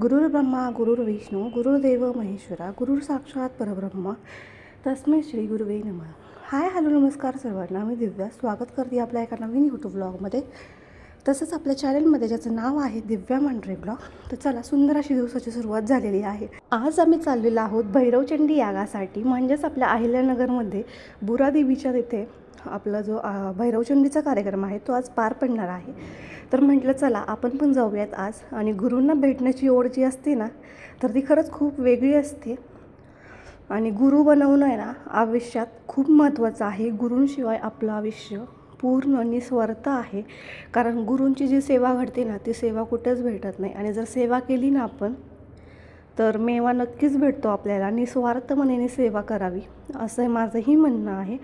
गुरुर् ब्रह्मा गुरुर्विष्णू गुरुर्देव महेश्वरा गुरुर साक्षात परब्रह्म. तस्मै श्री गुरुवे नमः. हाय हॅलो नमस्कार सर्वांना. मी दिव्या. स्वागत करते आपल्या एका नवीन यूट्यूब ब्लॉगमध्ये तसंच आपल्या चॅनलमध्ये ज्याचं नाव आहे दिव्या मांढरे ब्लॉग तर चला सुंदर अशी दिवसाची सुरुवात झालेली आहे. आज आम्ही चाललेलो आहोत भैरवचंडी यागासाठी म्हणजेच आपल्या अहिल्यानगरमध्ये बुरादेवीच्या तिथे. आपला जो भैरवचंडीचा कार्यक्रम आहे तो आज पार पडणार आहे. तर म्हटलं चला आपण पण जाऊयात आज. आणि गुरूंना भेटण्याची ओढ जी असते ना तर ती खरंच खूप वेगळी असते. आणि गुरु बनवणं आहे ना आयुष्यात खूप महत्त्वाचं आहे. गुरूंशिवाय आपलं आयुष्य पूर्ण निस्वार्थ आहे. कारण गुरूंची जी सेवा घडते ना ती सेवा कुठेच भेटत नाही. आणि जर सेवा केली ना आपण तर मेवा नक्कीच भेटतो आपल्याला. निस्वार्थ मनेने सेवा करावी असं माझंही म्हणणं आहे.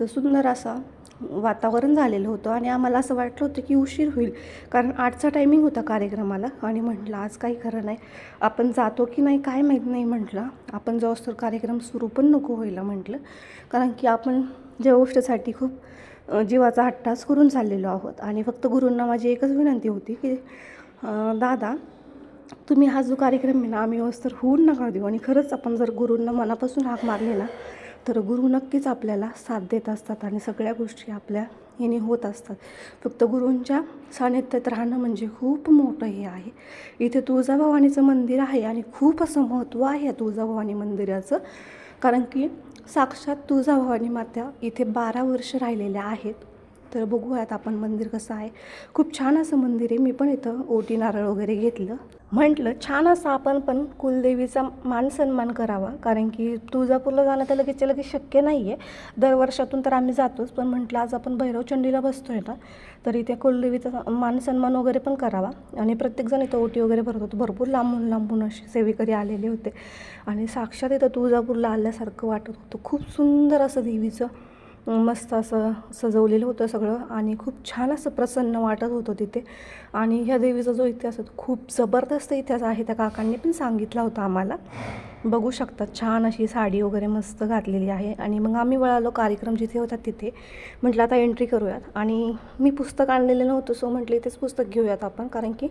तर सुंदर असा वातावरण झालेलं होतं आणि आम्हाला असं वाटलं होतं की उशीर होईल कारण आठचा टायमिंग होता कार्यक्रमाला आणि म्हटलं आज काही खरं नाही. आपण जातो की नाही काय माहीत नाही म्हटलं. आपण जाऊस तर कार्यक्रम सुरू पण नको व्हायला म्हटलं. कारण की आपण ज्या गोष्टीसाठी खूप जीवाचा हट्टास करून चाललेलो आहोत आणि फक्त गुरूंना माझी एकच विनंती होती की दादा तुम्ही हा जो कार्यक्रम आहे ना आम्ही व्यवस्थित होऊन नका देऊ आणि खरंच आपण जर गुरूंना मनापासून हाक मारली ना तर गुरु नक्कीच आपल्याला साथ देत असतात आणि सगळ्या गोष्टी आपल्या याने होत असतात. फक्त गुरूंच्या सानिध्यात राहणं म्हणजे खूप मोठं हे आहे. इथे तुळजाभवानीचं मंदिर आहे आणि खूप असं महत्त्व आहे या तुळजाभवानी मंदिराचं. कारण की साक्षात तुळजाभवानी मात्या इथे बारा वर्ष राहिलेल्या आहेत. तर बघूयात आपण मंदिर कसं आहे. खूप छान असं मंदिर आहे. मी पण इथं ओटी नारळ वगैरे घेतलं. म्हटलं छान असं आपण पण कुलदेवीचा मान सन्मान करावा कारण की तुळजापूरला जाणं तर लगेचच्या लगेच शक्य नाही आहे दरवर्षातून तर आम्ही जातोच पण म्हटलं आज आपण भैरवचंडीला बसतो आहे ना तर इथे कुलदेवीचा मान सन्मान वगैरे पण करावा. आणि प्रत्येकजण इथं ओटी वगैरे भरत होतो भरपूर लांबून लांबून असे सेवेकरी आलेले होते. आणि साक्षात इथं तुळजापूरला आल्यासारखं वाटत होतं. खूप सुंदर असं देवीचं मस्त असं सजवलेलं होतं सगळं आणि खूप छान असं प्रसन्न वाटत होतं तिथे. आणि ह्या देवीचा जो इतिहास होतो खूप जबरदस्त इतिहास आहे त्या काकांनी पण सांगितला होता आम्हाला. बघू शकता छान अशी साडी वगैरे मस्त घातलेली आहे. आणि मग आम्ही वळालो कार्यक्रम जिथे होता तिथे. म्हटलं आता एंट्री करूयात. आणि मी पुस्तक आणलेलं नव्हतं सो म्हटलं इथेच पुस्तक घेऊयात आपण कारण की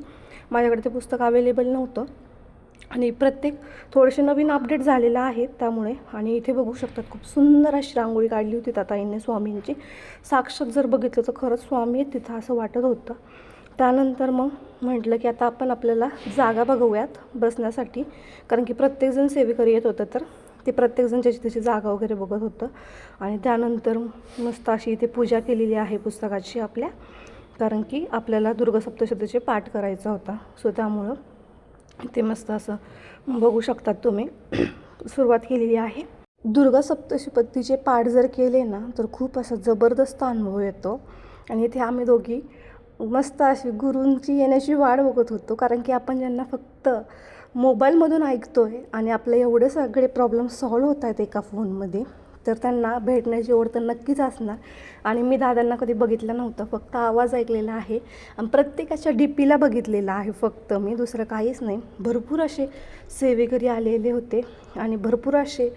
माझ्याकडे ते पुस्तक अवेलेबल नव्हतं. आणि प्रत्येक थोडेसे नवीन अपडेट झालेलं आहे त्यामुळे. आणि इथे बघू शकतात खूप सुंदर अशी रांगोळी काढली होती ताताईंनी स्वामींची. साक्षात जर बघितलं तर खरंच स्वामी आहेत तिथं असं वाटत होतं. त्यानंतर मग म्हटलं की आता आपण आपल्याला जागा बघूयात बसण्यासाठी. कारण की प्रत्येकजण सेवेकरी येत होतं तर ते प्रत्येकजण ज्याची त्याची जागा वगैरे बघत होतं. आणि त्यानंतर मस्त अशी इथे पूजा केलेली आहे पुस्तकाची आपल्या. कारण की आपल्याला दुर्गसप्तशतीचे पाठ करायचा होता. सो त्यामुळं ते मस्त असं बघू शकतात तुम्ही. सुरुवात केलेली आहे. दुर्गा सप्तशीपत्तीचे पाठ जर केले ना तर खूप असा जबरदस्त अनुभव येतो. आणि इथे आम्ही दोघी मस्त अशी गुरूंची येण्याची वाट बघत होतो. कारण की आपण ज्यांना फक्त मोबाईलमधून ऐकतो आहे आणि आपले एवढे सगळे प्रॉब्लेम सॉल्व्ह होत आहेत एका फोनमध्ये तर त्यांना भेटण्याची ओढ तर नक्कीच असणार. आणि मी दादांना कधी बघितलं नव्हतं फक्त आवाज ऐकलेला आहे. आणि प्रत्येकाच्या डी पीला बघितलेलं आहे फक्त. मी दुसरं काहीच नाही. भरपूर असे सेवेकरी आलेले होते. आणि भरपूर असे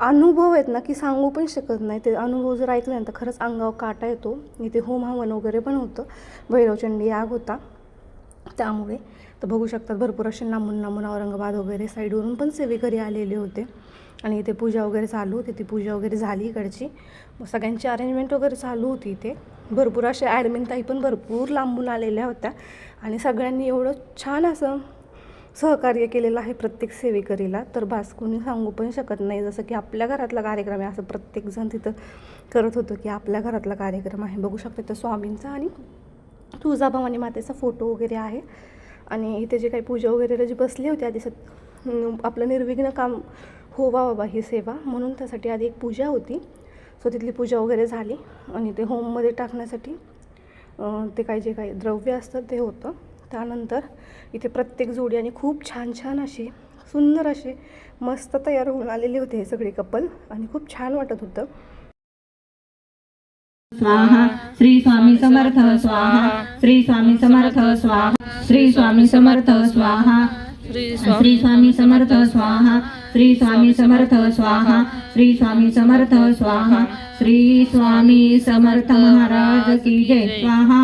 अनुभव आहेत ना की सांगू पण शकत नाही. ते अनुभव जर ऐकले ना तर खरंच अंगावर काटा येतो. इथे होम हवन वगैरे पण होतं. भैरवचंडी याग होता. त्यामुळे तर बघू शकतात भरपूर असे लांबून लांबून औरंगाबाद वगैरे साईडवरून पण सेवेकरी आलेले होते. आणि इथे पूजा वगैरे चालू होती ती पूजा वगैरे झाली इकडची. मग सगळ्यांची अरेंजमेंट वगैरे चालू होती इथे. भरपूर असे ॲडमिन ताई पण भरपूर लांबून आलेल्या होत्या. आणि सगळ्यांनी एवढं छान असं सहकार्य केलेलं आहे प्रत्येक सेवेकरीला. तर बास कोणी सांगू पण शकत नाही. जसं की आपल्या घरातला कार्यक्रम आहे असं प्रत्येकजण तिथं करत होतं की आपल्या घरातला कार्यक्रम आहे. बघू शकता तर स्वामींचा आणि तुळजाभवानी मातेचा फोटो वगैरे आहे. आणि इथे जे काही पूजा वगैरे जी बसली होती आधी सत आपलं निर्विघ्न काम होवा बाबा ही सेवा. म्हणून त्यासाठी आधी एक पूजा होती. सो तिथली पूजा वगैरे झाली. आणि ते होममध्ये टाकण्यासाठी ते काही जे काही द्रव्य असतं ते होतं. त्यानंतर इथे प्रत्येक जोडी आणि खूप छान छान असे सुंदर असे मस्त तयार होऊन आलेले होते हे सगळे कपल आणि खूप छान वाटत होतं. स्वाहा. श्री स्वामी समर्थ स्वाहा. श्री स्वामी समर्थ स्वाहा. श्री स्वामी समर्थ स्वाहा. श्री स्वामी समर्थ स्वाहा. श्री स्वामी समर्थ स्वाहा श्री स्वामी समर्थ स्वाहा श्री स्वामी समर्थ महाराज की जय स्वाहा.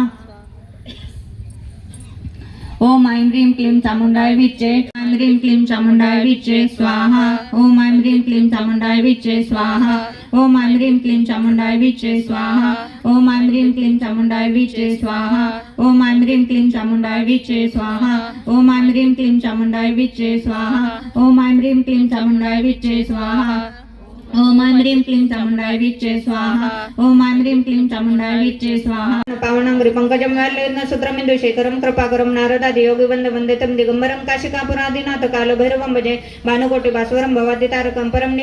ओम ऐं ह्रीं क्लीं विचे विच्चे ऐं ह्रीं क्लीं चामुंडाय विचे स्वाहा ओम ऐं ह्रीं क्लीं चामुंडाय विचे स्वाहा ओम ऐं ह्रीं क्लीं चामुंडाय विचे स्वाहा ओम ऐं ह्रीं क्लीं चामुंडाय विचे स्वाहा ओम ऐं ह्रीं क्लीं चामुंडाय विचे स्वाहा ओम ऐं ह्रीं क्लीं चामुंडाय विचे स्वाहा ओम ऐं ह्रीं क्लीं चामुंडाय विचे स्वाहा ओम ऐं ह्रीं क्लीं चामुंडाय विच्चे स्वाहा ओम ऐं ह्रीं क्लीं चामुंडाय विच्चे स्वाहा पावनांग्री पंकजं व्यालेन सूत्रमिन्दु शेखरं कृपाकरं नारदादि योगी वन्दे वन्दितं दिगम्बरं काशिकापुरादिनाथ कालभैरवं भजे भानुकोटि भास्वरं भवादितारकं परं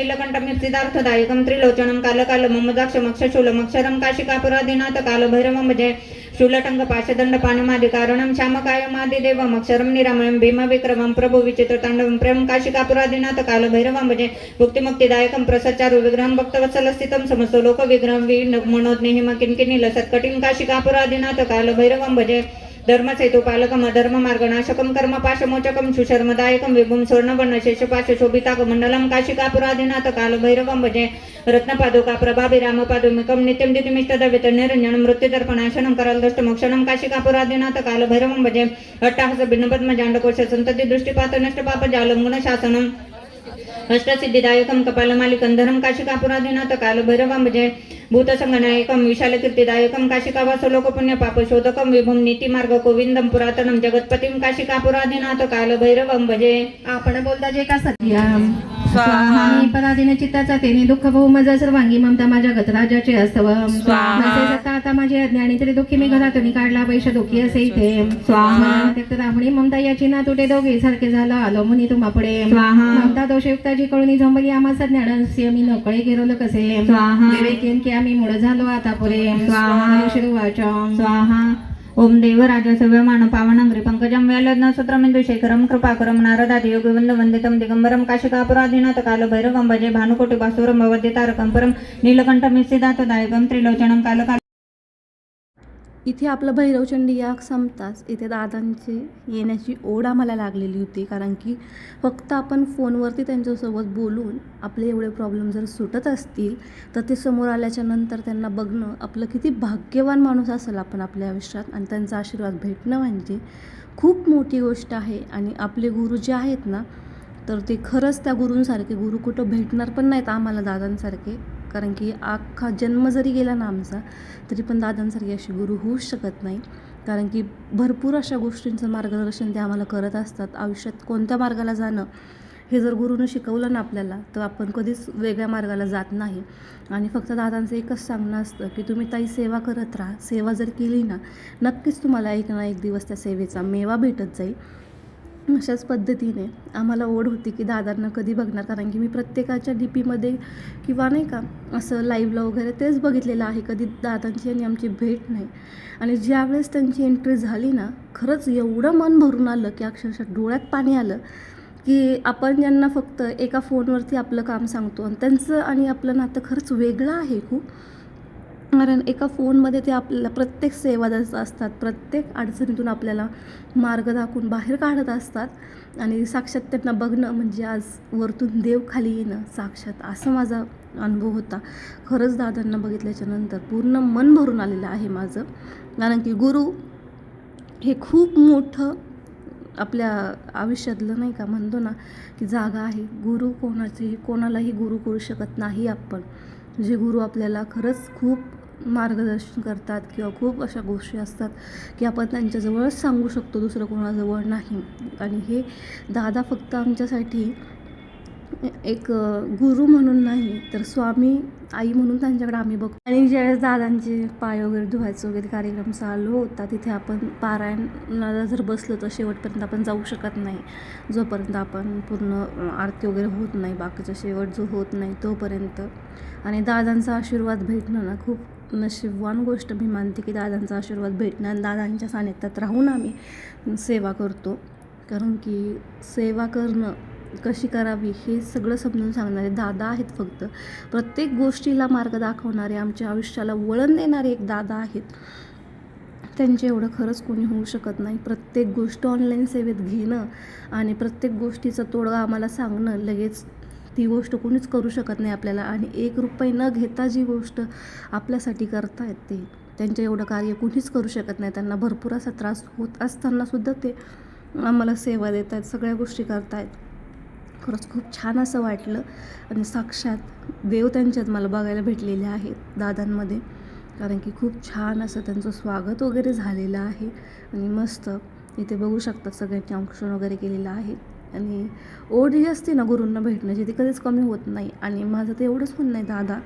नीलकण्ठं सिद्धार्थदायकं त्रिलोचनं कालकाल ममदाक्षमक्षशूलमक्षरं काशिकापुरादिनाथ कालभैरवं भजे शूलटङ्ग पाशदण्ड पाणमादिकारणं श्यामकायमादिदेवम् अक्षरं निरामयं भीमविक्रमं प्रभु विचित्रताण्डवं प्रेम काशिकापुरादिनाथ कालभैरवं भजे भुक्तिमुक्तिदायकं प्रसच्चारु विग्रहं भक्तवत्सलस्थितं समस्तो लोकविग्रहं वीण मनोज्ञहिम किङ्किणील सत्कटिं काशिकापुरादिनाथ कालभैरवं भजे धर्मसेतु पालकम धर्म मार्गनाशकम कर्म पाशमोचकम सुशर्मदायकम विभुम स्वर्णवर्ण शेषपाश शोभिताक मंडलम काशिकापुराधिनाथ कालभैरवं भजे रत्नपादुका प्रभावी नित्यम नित्यं दितिमिष्टदवित निरञ्जनं मृत्युदर्पणाशनं करलदष्टमोक्षणं काशिकापुराधिनाथ कालभैरवं भजे अट्टाहस भिन्नपद्मजाण्डकोश सन्तति दृष्टिपात नष्टपाप जालं गुणशासनम् अष्टसिद्धिदायकं कपालमालिकं धनं काशिकापुरादिनाथ कालभैरवं भजे भूतसंगनायकं विशालकीर्तिदायकं काशिकावासलोकपुण्यपापशोधकं विभुं नीतिमार्ग गोविन्दं पुरातनं जगत्पतिं काशिकापुरादिनाथ कालभैरवं भजे। आपण बोलता जे का सत्याम स्वाहा. पराधीन चित्ताचा तेने दुःख भाऊ माझा सर्वांगी ममता माझ्या स्वाहा. नसे जाता आता माझे अज्ञानी तरी दुःखी मी घरातून काढला पैसे दुःखी असे इथे स्वाहा. त्यक्त राहुणी ममता याची ना तुटे दोघे सारखे झालं आलो मुनी तुम्हा पुढे स्वाहा. ममता दोषयुक्ताची कळून झंबली आम्हा ज्ञानस्य मी नकळे गिरवलं कसे स्वाहा. विवेकीन की आम्ही मुळ झालो आता पुरे स्वाहा. वाचम स्वाहा ओम देवराज सव्यमान पावनांग्री पंकजम व्यालग्न सूत्रमिन्दु शेखरं कृपाकरं नारदादि योगिवन्द वन्दितं दिगम्बरं काल कालभैरवं भजे भानुकोटि भास्वरं भवद्यतारकं परं नीलकण्ठं सिद्धार्थदायकं त्रिलोचनं कालकाल इथे आपलं भैरवचंडी याग संपताच. इथे दादांचे येण्याची ओढ आम्हाला लागलेली होती कारण की फक्त आपण फोनवरती त्यांच्यासोबत बोलून आपले एवढे प्रॉब्लेम जर सुटत असतील तर ते समोर आल्याच्यानंतर त्यांना बघणं आपलं किती भाग्यवान माणूस असेल आपण आपल्या आयुष्यात. आणि त्यांचा आशीर्वाद भेटणं म्हणजे खूप मोठी गोष्ट आहे. आणि आपले गुरु जे आहेत ना तर ते खरंच त्या गुरूंसारखे गुरु कुठं भेटणार पण नाहीत आम्हाला दादांसारखे. कारण की अख्खा जन्म जरी गेला ना आमचा तरी पण दादांसारखी अशी गुरु होऊच शकत नाही. कारण की भरपूर अशा गोष्टींचं मार्गदर्शन ते आम्हाला करत असतात. आयुष्यात कोणत्या मार्गाला जाणं हे जर गुरुनं शिकवलं ना आपल्याला तर आपण कधीच वेगळ्या मार्गाला जात नाही. आणि फक्त दादांचं एकच सांगणं असतं की तुम्ही ताई सेवा करत राहा. सेवा जर केली ना नक्कीच तुम्हाला एक ना एक दिवस त्या सेवेचा मेवा भेटत जाईल. अशाच पद्धतीने आम्हाला ओढ होती की दादांना कधी बघणार? कारण की मी प्रत्येकाच्या डी पीमध्ये किंवा नाही का असं लाईव्हला वगैरे तेच बघितलेलं आहे. कधी दादांची आणि आमची भेट नाही. आणि ज्यावेळेस त्यांची एंट्री झाली ना खरंच एवढं मन भरून आलं की अक्षरशः डोळ्यात पाणी आलं की आपण ज्यांना फक्त एका फोनवरती आपलं काम सांगतो. आणि त्यांचं आणि आपलं नातं खरंच वेगळं आहे खूप. कारण एका फोनमध्ये ते आपल्याला प्रत्येक सेवा देत असतात प्रत्येक अडचणीतून आपल्याला मार्ग दाखवून बाहेर काढत असतात. आणि साक्षात त्यांना बघणं म्हणजे आज वरतून देव खाली येणं साक्षात असं माझा अनुभव होता. खरंच दादांना बघितल्याच्यानंतर पूर्ण मन भरून आलेलं आहे माझं. कारण की गुरु हे खूप मोठं आपल्या आयुष्यातलं नाही का म्हणतो ना की जागा आहे. गुरु कोणाचेही कोणालाही गुरु करू शकत नाही आपण. जे गुरु आपल्याला खरंच खूप मार्गदर्शन करतात किंवा खूप अशा गोष्टी असतात की आपण त्यांच्याजवळच सांगू शकतो दुसरं कोणाजवळ नाही. आणि हे दादा फक्त आमच्यासाठी एक गुरु म्हणून नाही तर स्वामी आई म्हणून त्यांच्याकडे आम्ही बघतो. आणि ज्यावेळेस दादांचे पाय वगैरे धुवायचं वगैरे कार्यक्रम चालू होता तिथे आपण पारायणाला जर बसलो तर शेवटपर्यंत आपण जाऊ शकत नाही. जोपर्यंत आपण पूर्ण आरती वगैरे होत नाही बाकीचा शेवट जो होत नाही तोपर्यंत. आणि दादांचा आशीर्वाद भेटणं ना खूप नशीबवान गोष्ट मी मानते की दादांचा आशीर्वाद भेटणं दादांच्या सानिध्यात राहून आम्ही सेवा करतो. कारण की सेवा करणं कशी करावी हे सगळं समजून सांगणारे दादा आहेत फक्त. प्रत्येक गोष्टीला मार्ग दाखवणारे आमच्या आयुष्याला वळण देणारे एक दादा आहेत. त्यांचे एवढं खरंच कोणी होऊ शकत नाही. प्रत्येक गोष्ट ऑनलाईन सेवेत घेणं आणि प्रत्येक गोष्टीचा तोडगा आम्हाला सांगणं लगेच ती गोष्ट कोणीच करू शकत नाही आपल्याला आणि एक रुपये न घेता जी गोष्ट आपल्यासाठी करतायत ते त्यांच्या एवढं कार्य कोणीच करू शकत नाही. त्यांना भरपूर असा त्रास होत असताना सुद्धा ते आम्हाला सेवा देत आहेत सगळ्या गोष्टी करतायत. खरंच खूप छान असं वाटलं आणि साक्षात देव त्यांच्यात मला बघायला भेटलेले आहेत दादांमध्ये. कारण की खूप छान असं त्यांचं स्वागत वगैरे झालेलं आहे आणि मस्त इथे बघू शकतात सगळ्यांनी औक्षण वगैरे केलेलं आहे. आणि ओढ जी असते ना गुरूंना भेटण्याची ती कधीच कमी होत नाही. आणि माझं तर एवढंच म्हणणं आहे दादा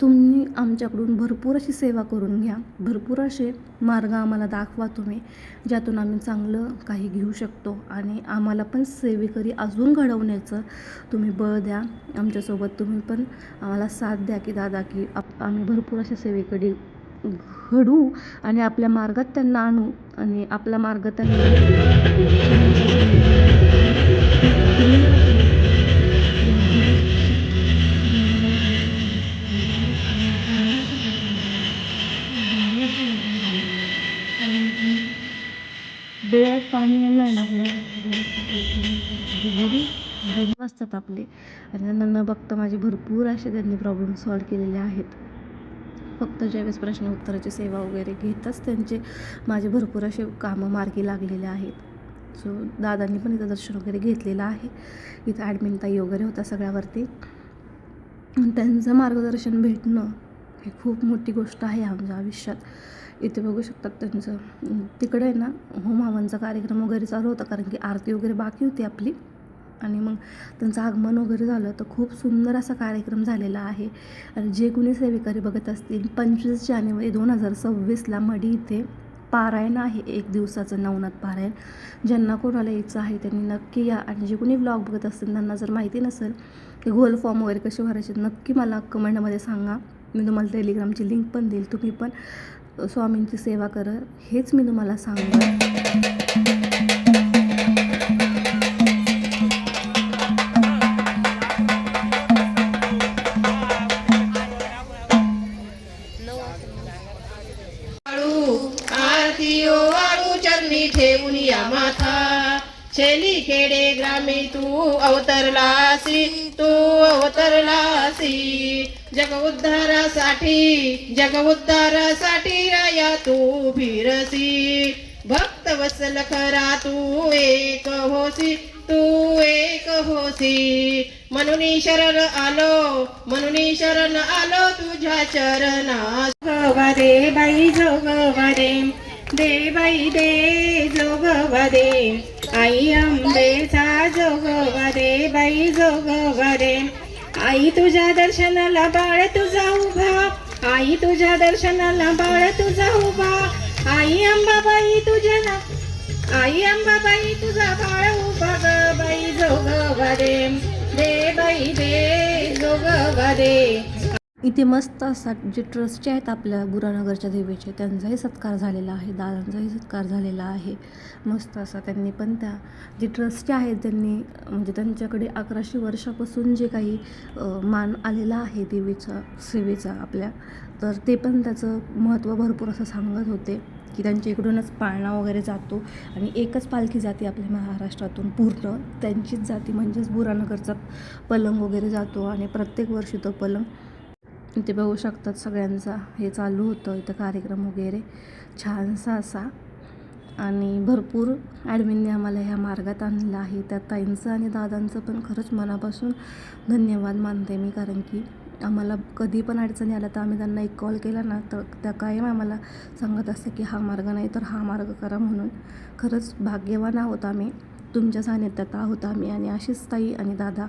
तुम्ही आमच्याकडून भरपूर अशी सेवा करून घ्या. भरपूर असे मार्ग आम्हाला दाखवा तुम्ही ज्यातून आम्ही चांगलं काही घेऊ शकतो. आणि आम्हाला पण सेवेकरी अजून घडवण्याचं तुम्ही बळ द्या. आमच्यासोबत तुम्ही पण आम्हाला साथ द्या की दादा की आप आम्ही भरपूर अशा सेवेकडे घडू आणि आपल्या मार्गात त्यांना आणू आणि आपला मार्ग त्यांना असतात आपले. आणि त्यांना न बघता माझे भरपूर असे त्यांनी प्रॉब्लेम सॉल्व केलेले आहेत. फक्त ज्यावेळेस प्रश्न उत्तराची सेवा वगैरे घेतच त्यांचे माझे भरपूर असे कामं मार्गी लागलेले आहेत. सो दादांनी पण इथं दर्शन वगैरे घेतलेलं आहे. इथं ॲडमिन ताई वगैरे होता सगळ्यावरती. त्यांचं मार्गदर्शन भेटणं हे खूप मोठी गोष्ट आहे आमच्या आयुष्यात. इथे बघू शकतात त्यांचं. तिकडे आहे ना होम हवनचा कार्यक्रम वगैरे चालू होता कारण की आरती वगैरे बाकी होती आपली. आणि मग त्यांचं आगमन वगैरे झालं तर खूप सुंदर असा कार्यक्रम झालेला आहे. आणि जे कुणी सेवेकरी बघत असतील पंचवीस जानेवारी दोन हजार सव्वीसला मडी इथे पारायण आहे एक दिवसाचं नवनाथ पारायण. ज्यांना कोणाला यायचं आहे त्यांनी नक्की या. आणि जे कोणी ब्लॉग बघत असतील त्यांना जर माहिती नसेल की गोल फॉर्म वगैरे कसे भरायचे नक्की मला कमेंटमध्ये सांगा. मी तुम्हाला टेलिग्रामची लिंक पण देईल तुम्ही पण स्वामींची सेवा करा. हेच मी तुम्हाला सांगणार. खेडे तू अवतरलासी तू अवतरलासी. जग उद्धारासाठी जग उद्धारासाठी राया तू भिरसी भक्त वसल खरा तू एक होसी तू एक होसी. म्हणून शरण आलो म्हणून शरण आलो तुझ्या चरणा जोगवा दे बाई जोगवा दे देवाई दे जोगवा दे आई अंबेचा जोगवा दे बाई जोगवा दे आई तुझ्या दर्शनाला बाळ तुझा उभा. आई तुझ्या दर्शनाला बाळ तुझा उभा. आई अंबाबाई तुझ्या ना आई अंबाबाई तुझा बाळ उभा ग बाई जोगवा दे दे बाई दे जोगवा दे इथे मस्त असा जे ट्रस्टचे आहेत आपल्या गुरानगरच्या देवीचे त्यांचाही सत्कार झालेला आहे दादांचाही सत्कार झालेला आहे. मस्त असा त्यांनी पण त्या जे ट्रस्टचे आहेत त्यांनी म्हणजे त्यांच्याकडे अकराशे वर्षापासून जे काही मान आलेला आहे देवीचा सेवेचा आपल्या तर ते पण त्याचं महत्त्व भरपूर असं सांगत होते की त्यांच्या इकडूनच पाळणा वगैरे जातो आणि एकच पालखी जाते आपल्या महाराष्ट्रातून पूर्ण. त्यांचीच जाती म्हणजेच बुरानगरचा पलंग वगैरे जातो आणि प्रत्येक वर्षी तो पलंग इथे बघू शकतात सगळ्यांचा. हे चालू होतं इथं कार्यक्रम वगैरे. छानसा असा. आणि भरपूर ॲडमिनने आम्हाला ह्या मार्गात आणलेलं आहे. त्या ताईंचं आणि दादांचं पण खरंच मनापासून धन्यवाद मानते मी कारण की आम्हाला कधी पण अडचणी आल्या तर आम्ही त्यांना एक कॉल केला ना तर त्या कायम आम्हाला सांगत असते की हा मार्ग नाही तर हा मार्ग करा म्हणून. खरंच भाग्यवान आहोत आम्ही. तुमच्या सानिध्यात आहोत आम्ही आणि अशीच ताई आणि दादा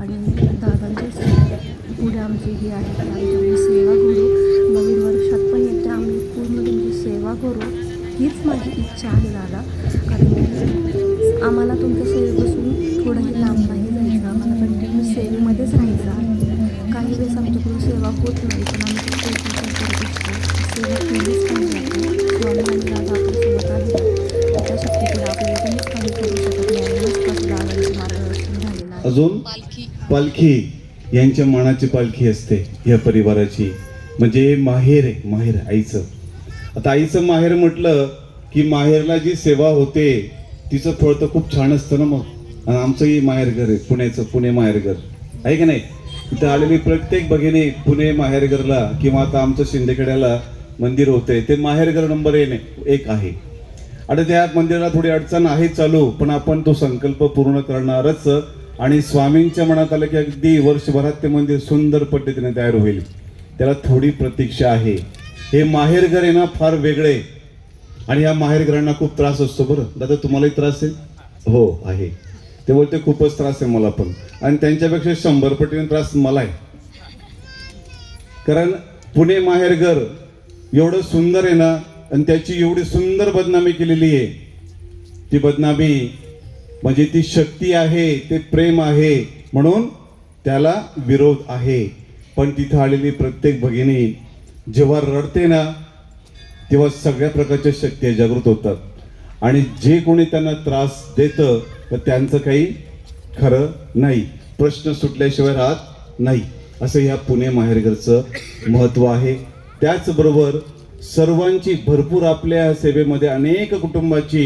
आणि दादांच्या पुढे आमची ही आहे की आम्ही सेवा करू नवीन वर्षात पण येते आम्ही पूर्ण तुमची सेवा करू. हीच माझी इच्छा आहे दादा. कारण आम्हाला तुमच्या सेवेपासून थोडंही लांब नाही जायचं. आम्हाला कंटिन्यू सेवेमध्येच राहायचं आहे. काही वेळेस आमच्याकडून सेवा होत नाही पण आम्ही सेवा केलीच पाहिजे. अजून? पालखी. यांच्या मानाची पालखी असते या परिवाराची. म्हणजे माहेर आहे माहेर आईचं. आता आईचं माहेर म्हटलं की माहेरला जी सेवा होते तिचं फळ तर खूप छान असतं ना मग. आणि आमचंही माहेरघर आहे पुण्याचं पुणे माहेरघर आहे का नाही? इथं आलेली प्रत्येक भगिनी पुणे माहेरघरला किंवा आता आमचं शिंदेखेड्याला मंदिर होते ते माहेरघर नंबर एक आहे. आणि त्या मंदिराला थोडी अडचण आहे चालू पण आपण तो संकल्प पूर्ण करणारच. आणि स्वामींच्या मनात आलं की अगदी वर्षभरात ते मंदिर सुंदर पद्धतीने तयार होईल. त्याला थोडी प्रतीक्षा आहे. हे माहेरघर आहे ना फार वेगळे. आणि ह्या माहेरघरांना खूप त्रास असतो बरं. दादा तुम्हालाही त्रास आहे? हो आहे. ते बोलते खूपच त्रास आहे मला पण. आणि त्यांच्यापेक्षा शंभर पटीने त्रास मला आहे कारण पुणे माहेरघर एवढं सुंदर आहे ना आणि त्याची एवढी सुंदर बदनामी केलेली आहे. ती बदनामी म्हणजे ती शक्ती आहे ते प्रेम आहे म्हणून त्याला विरोध आहे. पण तिथं आलेली प्रत्येक भगिनी जेव्हा रडते ना तेव्हा सगळ्या प्रकारच्या शक्ती जागृत होतात. आणि जे कोणी त्यांना त्रास देतं तर त्यांचं काही खरं नाही. प्रश्न सुटल्याशिवाय राहत नाही. असं ह्या पुणे माहेरघरचं महत्त्व आहे. त्याचबरोबर सर्वांची भरपूर आपल्या सेवेमध्ये अनेक कुटुंबाची